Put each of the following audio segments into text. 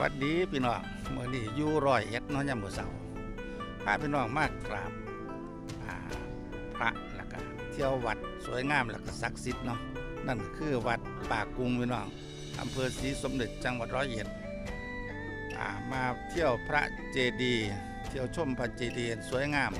วัสดีพี่น้องเมื่อนี้อยู่ร้อยเอ็ดน้อยามมื้อเสาร์พาพี่น้องมากราบพระแล้วก็เที่ยววัดสวยงามแล้วก็ศักดิ์สิทธิ์เนาะนั่นคือวัดป่ากุงพี่น้องอำเภอศรีสมเด็จจังหวัดร้อยเอ็ดมาเที่ยวพระเจดีย์เที่ยวชมพระเจดีย์สวยงาม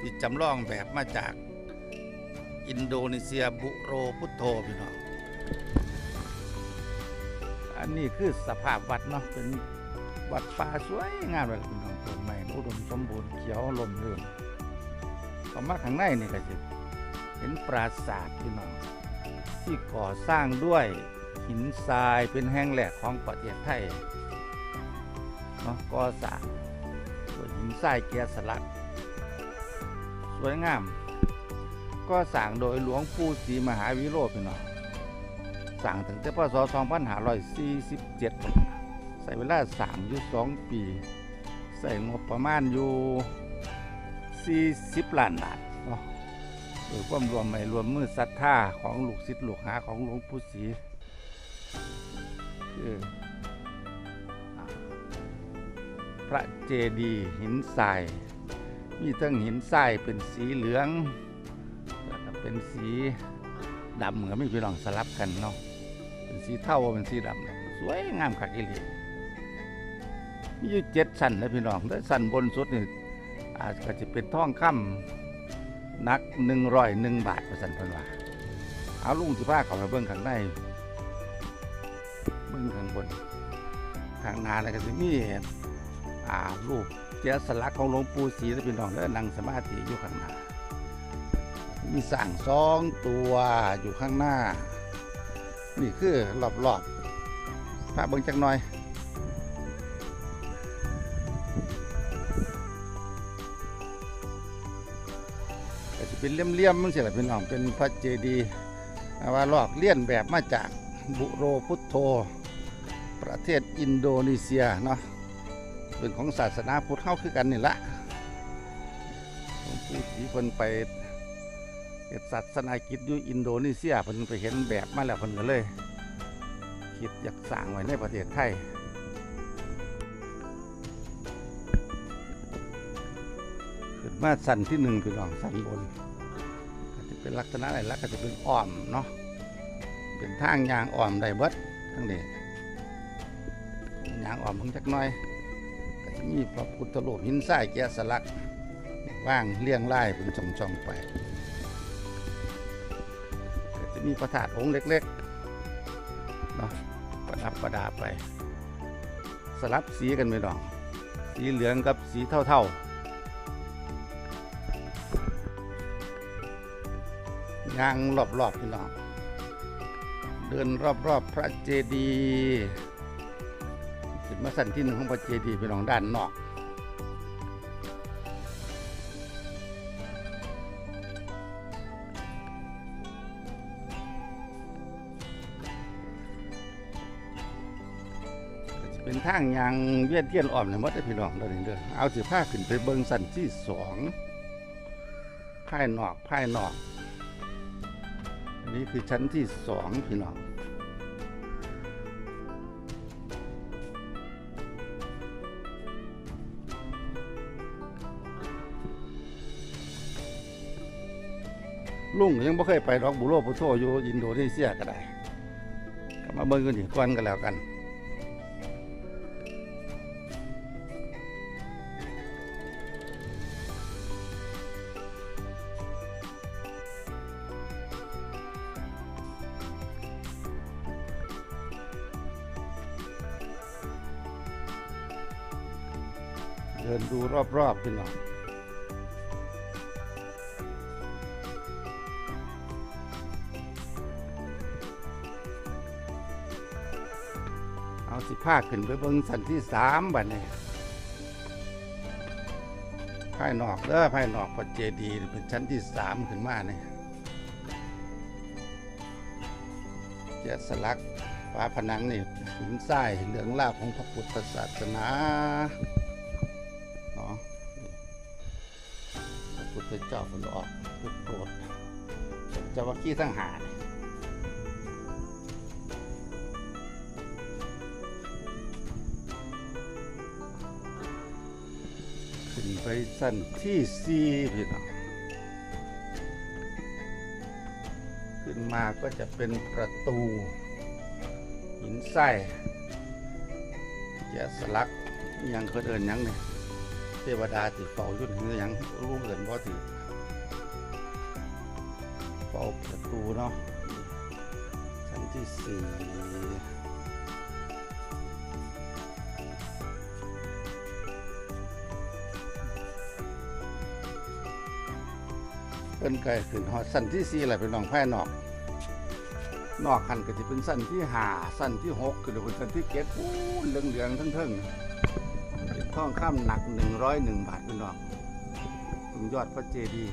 ที่จำลองแบบมาจากอินโดนีเซียบุโรพุทโธพี่น้อง นนี้คือสภาพวัดเนาะเป็นวัดป่าสวยงามเลยคุณน้องต้นไม้อุดมสมบูรณ์เขียวลมเรื่นเข้ามาข้างในนี่ก็จะเห็นปราสาทพี่น้องที่ก่อสร้างด้วยหินทรายเป็นแห่งแหลกของประเทศไทยเนาะก่อสร้างด้วยหินทรายเกียสลัก สวยงาม ก็สร้างโดยหลวงปู่ศรีมหาวิโรจน์พี่น้อง สั่งถึงแต่พศ2547 ใส่เวลาสั่งอยู่ 2 ปี ใส่งบประมาณอยู่ 40 ล้านบาทเนาะโดยความรวมไม่รวมมือศรัทธาของลูกศิษย์ลูกหาของหลวงปู่ศรีคือพระเจดีย์หินทราย มีทั้งหินทรายเป็นสีเหลือง เป็นสีดำเหมือนไม่พี่น้องสลับกันเนาะ เป็นสีเทาเป็นสีดำเนี่ยสวยงามคักอีหลีมีอยู่เจ็ดชั้นนะพี่น้องและชั้นบนสุดนี่อาจจะเป็นทองคำนักหนึ่งร้อยหนึ่งบาทประสันพันว่าเอาลุงสิผ้าเขามาเบิ้งข้างในเบิ้งข้างบนข้างหน้าแล้วก็จะมีอ่ารูปเจ้าสลักของหลวงปู่ศรีนะพี่น้องแล้วนั่งสมาธิอยู่ข้างหน้ามีสั่งสองตัวอยู่ข้างหน้า นี่คือรอบๆพระเบิ่งจักหน่อย ก็จะเป็นเลี่ยมๆมันเสียแหละพี่น้องเป็นพระเจดีย์อ่าว่าลอกเลี่ยนแบบมาจากบุโรพุทโธ ประเทศอินโดนีเซียเนาะเป็นของศาสนาพุทธเข้าคือกันนี่ละหลวงปู่ศรีคนไป เฮ็ดศาสนากิจอยู่อินโดนีเซียเพิ่นไปเห็นแบบมาแล้วเพิ่นก็เลย คิดอยากสร้างไว้ในประเทศไทยขึ้นมาสันที่หนึ่งพี่น้องสันบนก็จะเป็นลักษณะอะไรลักก็จะเป็นอ้อมเนาะเป็นทางยางอ้อมได้เบิดทั้งนี้ยางอ้อมเพิ่งจักน่อยก็จะมีพระพุทธรูปหินทรายแกะสลักว่างเรียงรายเป็นช่องๆไป มีพระธาตุองค์เล็กๆเนาะประดับประดาไป สลับสีกันไม่ดอง สีเหลืองกับสีเท่าๆยางรอบๆพี่น้องเดินรอบๆพระเจดีย์จุดมาสั่นที่หนึ่งของพระเจดีย์พี่น้องด้านนอก เป็นทางยางเวียนเทียนอ่อมเลยมดเลยพี่น้องเด้อนี่เด้อเอาสิผ้าขึ้นไปเบิงสันที่สองภายนอกภายนอกอันนี้คือชั้นที่สองพี่น้องลุงยังไม่เคยไปดอกบุโรพุโตอยู่อินโดนีเซียก็ได้ ก็มาเบิ่งกันอีกก่อนกันแล้วกัน ดินดูรอบๆพี่น้องเอาสิผ้าขึ้นไปเบิ่งสันที่สามบัดนี้ภายนอกเด้อภายนอกพระเจดีเป็นชั้นที่สามขึ้นมาเนี่ยแกะสลักฝาผนังนี่หินทรายเหลืองลาบของพระพุทธศาสนา ธเจ้าผนออกพุทโธจะว่าขี้ทั้งหาขึ้นไปสั้นที่ซีพี่น้องขึ้นมาก็จะเป็นประตูหินไส้แกะสลักยังเคยเดินยังเนี่ย เทวดาติเฝ้ายุ่นหรือยังรู้เอินว่าถือเฝ้าประตูเนาะชั้นที่สี่เพิ่นไกลขึ้นฮอดสั้นที่สี่แหละเป็นน้องแพร่นอก นอกคันก็จะเป็นสั้นที่ห้าสั้นที่หกก็จะเป็นสั้นที่เจ็ดปูนเหลืองเหลืองๆทั้งๆ ทองคำหนักหนึ่งร้อยหนึ่งบาทพี่นน้องตรงยอดพระเจดีย์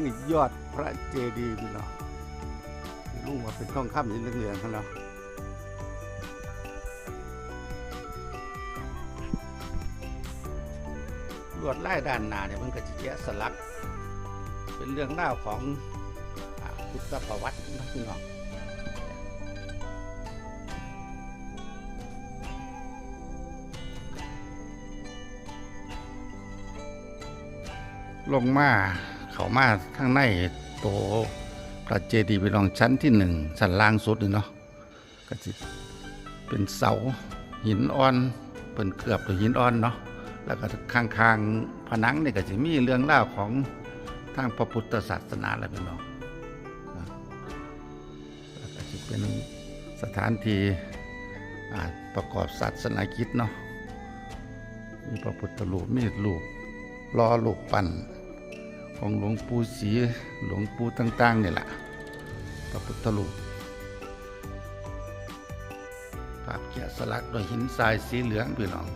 คือยอดพระเจดีย์พี่น้องลุงว่าเป็นทองคำสีเหลืองๆเขาเนาะลวดลายด้านหน้าเนี่ยมันก็จะแกะสลัก เป็นเรื่องเล่าของพุทธประวัตินะพี่น้องลงมา เขามาข้างในโตพระเจดีย์พี่น้องชั้นที่หนึ่งชั้นล่างสุดนี่เนาะก็จะเป็นเสาหินอ่อนเป็นเกือบด้วหินอ่อนเนาะแล้วก็ข้างๆผนังนี่ก็จะมีเรื่องเล่าของทางพระพุทธศาสนาแล้วพี่น้องนะแล้วก็จะเป็นสถานที่ประกอบศาสนากิจเนาะมีพระพุทธรูปมีรูปรอลูกปั้น ของหลวงปู่ศรีหลวงปู่ต่างๆนี่แหละพระพุทธรูปภาพแกะสลักโดยหินทรายสีเหลืองพี่น้อง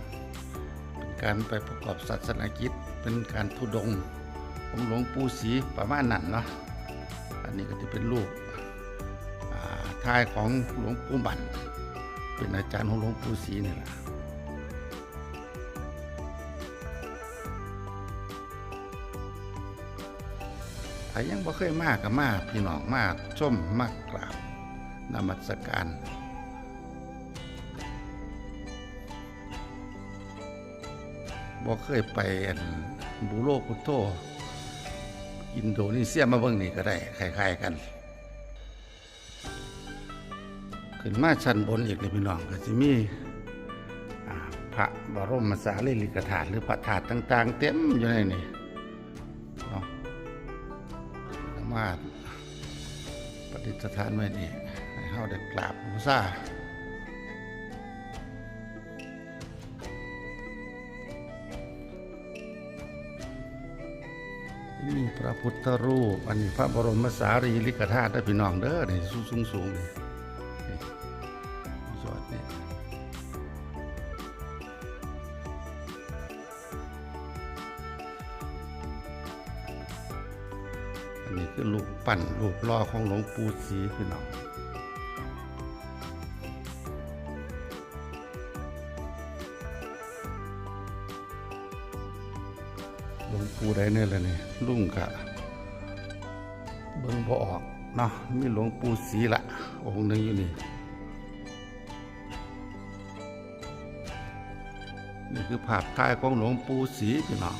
เป็นการไปประกอบศาสนกิจ เป็นการทุดงของหลวงปู่ศรีประมาณนั้นเนาะ อันนี้ก็จะเป็นรูปอ่าทายของหลวงปู่บันเป็นอาจารย์ของหลวงปู่ศรีนี่แหละ ใครยังบ่เคยมาก็มาพี่น้องมาชมมากกราบนมัสการบ่เคยไปบูโรพุโธอินโดนีเซียมาเบิ่งนี่ก็ได้คล้ายๆกัน ขึ้นมาชั้นบนอีกเลยพี่น้องก็จะมีพระบรมสารีริกธาตุหรือพระธาตุต่าง ๆ เต็มอยู่ในนี่ ดิษฐานไว้นี่ให้เฮาได้กราบบูชามีพระพุทธรูป อันนี้พระบรมสารีริกธาตุเด้พี่น้องเด้อนี่สูงสูงๆนี่นี่ นนี้คือรูปปั้นรูปล่อของหลวงปู่ศรีพี่น้องหลวงปู่ได้เนี่ยละนี่ลุงกะเบิ่งบ่ออกเนาะมีหลวงปู่ศรีละองค์หนึ่งอยู่นี่นี่คือภาพถ่ายของหลวงปู่ศรีพี่น้อง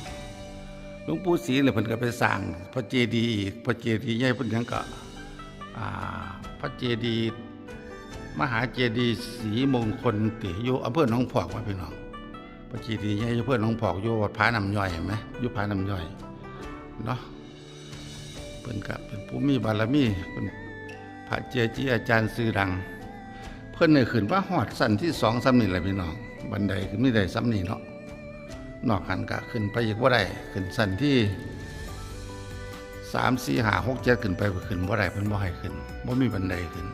หลวงปู่ศรีเนี่ยเพิ่นก็ไปสร้างพระเจดีย์อีกพระเจดีย์ใหญ่เพิ่นยังก็อ่าพระเจดีย์มหาเจดีย์ศรีมงคลติอยู่อำเภอหนองพอกว่าพี่น้องพระเจีดีใหญ่อยู่เพื่อนหลวงพอกอยู่วัดพระน้ำย่อยเห็นไหมอยู่พระน้ำย่อยเนาะเป็นกับเป็นผู้มีบารมีเป็นพระเจจีอาจารย์ซื่อดัง เพื่อนเนี่ยขึ้นว่าหอดสั้นที่สองสำนี่แหละพี่น้องบันไดขึ้นไม่ได้ซ้ำนี่เนาะ นอกหันก็ขึ้นไปอีกว่าได้ขึ้นสันที่สามสี่หาหกเจ็ดขึ้นไปก็ขึ้นว่าได้เพิ่นบ่ให้ขึ้นบ่มีบันไดขึ้น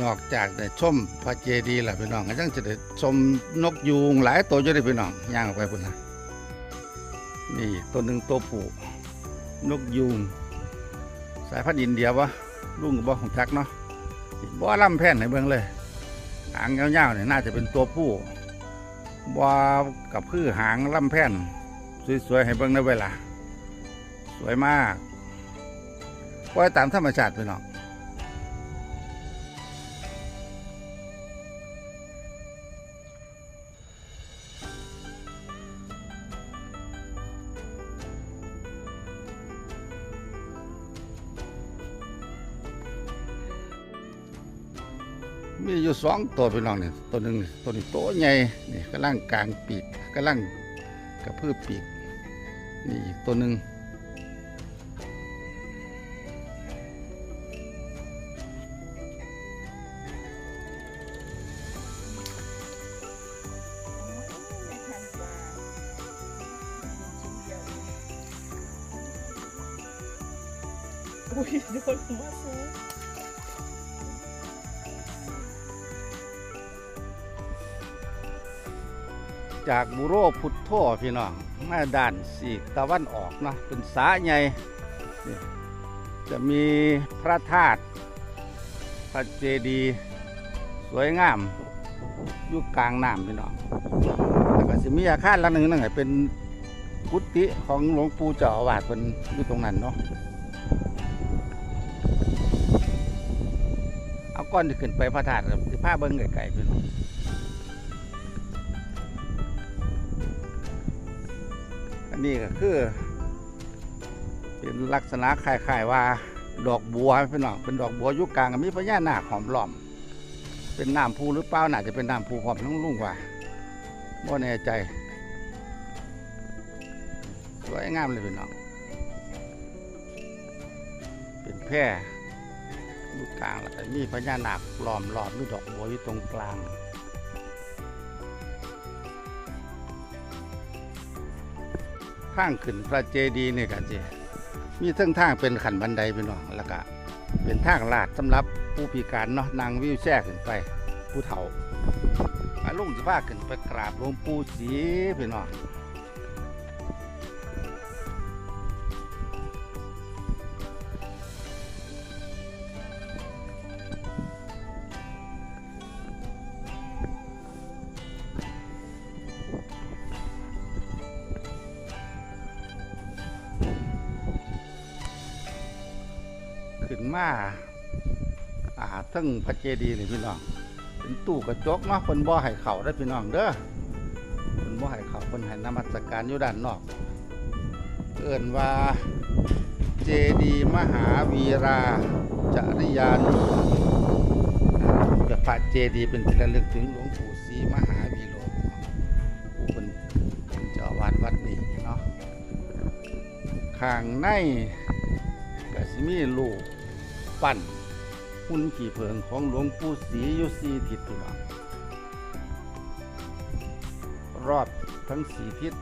นอกจากได้ชมพระเจดีย์ล้วพี่น้องก็ยังจะได้ชมนกยูงหลายตัวอยู่ได้พี่น้องย่างออกไปพุ่นนะนี่ตัวหนึ่งตัวผู้นกยูง สายพันธุ์อินเดียวะลุงก็บอกของจักเนาะบ่ล่ำแผ่นให้เบิ่งเลย หางยาวๆเนี่ยน่าจะเป็นตัวผู้บ่กับพืชหางลำแผ่น สวยๆให้เบิ่งในเวลา สวยมากไว้ตามธรรมชาติไปเน้อง มีอยู่สองตัวพี่น้องนี่ตัวหนึ่งตัวนี้ตัวใหญ่นี่กำลังกลางปีกกำลังกระพือปีกนี่อีกตัวหนึ่งอุ้ยโดนหัวซู จากบุโรพุทโธพี่น้องมาด่านสีกตะวันออกเนาะเป็นสาใหญ่จะมีพระธาตุพระเจดีย์สวยงามอยู่กลางน้ำพี่น้องแล้วก็จะมีอาคารหลังหนึ่งนั่นไงเป็นกุฏิของหลวงปู่เจ้าอาวาสเป็นอยู่ตรงนั้นเนาะเอาก้อนที่ขึ้นไปพระธาตุที่ผ้าเบิ้งไก่ๆพี่น้อง นนี้ก็คือ เป็นลักษณะคล้ายๆว่า ดอกบัวพี่น้องเป็นดอกบัวยุกลางมีพญานาคหอมล้อม เป็นน้ำพูหรือเปล่าน่าจะเป็นน้ำพูหอมทั้งลุงว่าบ่แน่ใจสวยงามเลยพี่น้องเป็นแพร่ยู่กลางแล้วก็มีพญานาคล้อมรอบด้วยดอกบัวอยู่ตรงกลาง ทางขึ้นพระเจดีย์นี่กันจีมีทั้งทางเป็นขันบันไดพี่น้องแล้วก็เป็นทางลาดสำหรับผู้พิการเนาะนางวิวแช่ขึ้นไปผู้เฒ่าลุงสิพาขึ้นไปกราบหลวงปู่ศรีพี่น้อง มาอ่าทั้งพระเจดีย์นี่พี่น้องเป็นตู้กระจกเนาะคนบ่ให้เข่าได้พี่น้องเด้อคนบ่ให้เข่าคนให้นมัสการอยู่ด้านนอก เอิ้นว่าเจดีย์มหาวีราจริยานุแบบพระเจดีย์เป็นที่ระลึกถึงหลวงปู่ศรีมหาวีโรผู้เป็นเป็นเจ้าวาดวัดนี้เนาะข้างในก็สิมีลูก ปั้นหุ่นขี่เพิงของหลวงปู่ศรียู่สี่ทิศพี่น้องรอบทั้งสี่ทิศ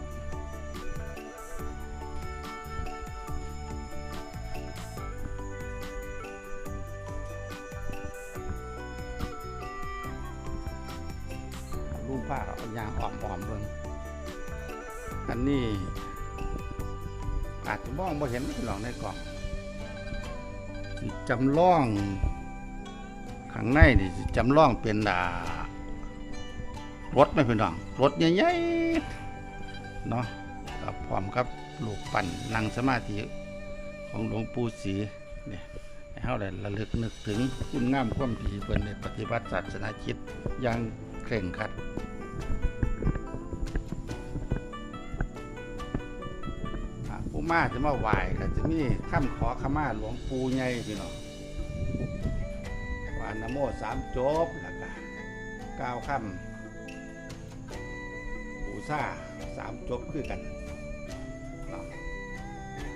ลูกผ้าเอายางอ่อมๆเบิ่งอันนี้อาจจะมองบ่เห็นพี่น้องในกล่อง จำลองข้างในนี่จำลองเป็นอ่ารถไหมพี่น้องรถใหญ่ๆเนาะกับพร้อมครับลูกปั่นนั่งสมาธิของหลวงปู่ศรีเนี่ยให้เฮาได้ระลึกนึกถึงคุณงามความดีเพิ่นได้ปฏิบัติศาสนาคิดอย่างเคร่งครัด ผู้มาจะมาไหว้ก็จะมีคำขอขมาหลวงปู่ใหญ่พี่น้องวานโมสามจบแล้วก็ก้าวคำปูซ่าสามจบคือกันเนาะ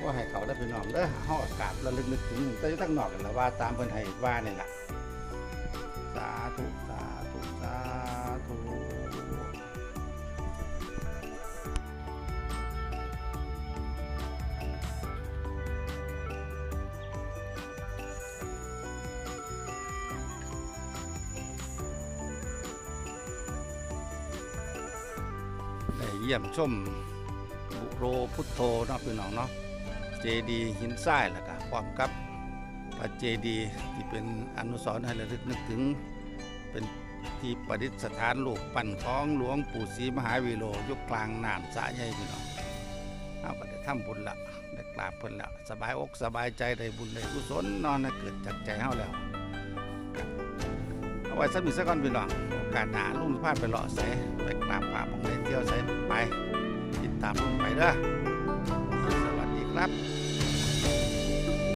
ก็ให้เขาได้พี่น้องเด้อเฮาอากาศระลึกนึกถึงแต่อยู่ทางนอกกันละว่าตามเพิ่นให้ว่านี่ล่ะสาธุ เยี่ยมชมบุโรพุทโธเนาะพี่น้องเนาะเจดีหินทรายแล้วก็พร้อมกับพระเจดีที่เป็นอนุสรณ์ให้ระลึกนึกถึง เป็นที่ประดิษฐานรูปปั้นของหลวงปู่ศรีมหาวีโรยุคกลางน้ำสะใหญ่พี่น้องเอาก็ได้ทำบุญละได้กราบเพิ่นละสบายอกสบายใจได้บุญได้กุศลนอนให้เกิดจากใจเฮาแล้วเอาไว้สักหนึ่งสักก่อนพี่น้องโอกาสหนาลุงจะพาไปเลาะใส่ไปามป่ามองเล่นเที่ยวใช้ไป ติดตามลุงไปเด้อสวัสดีครับ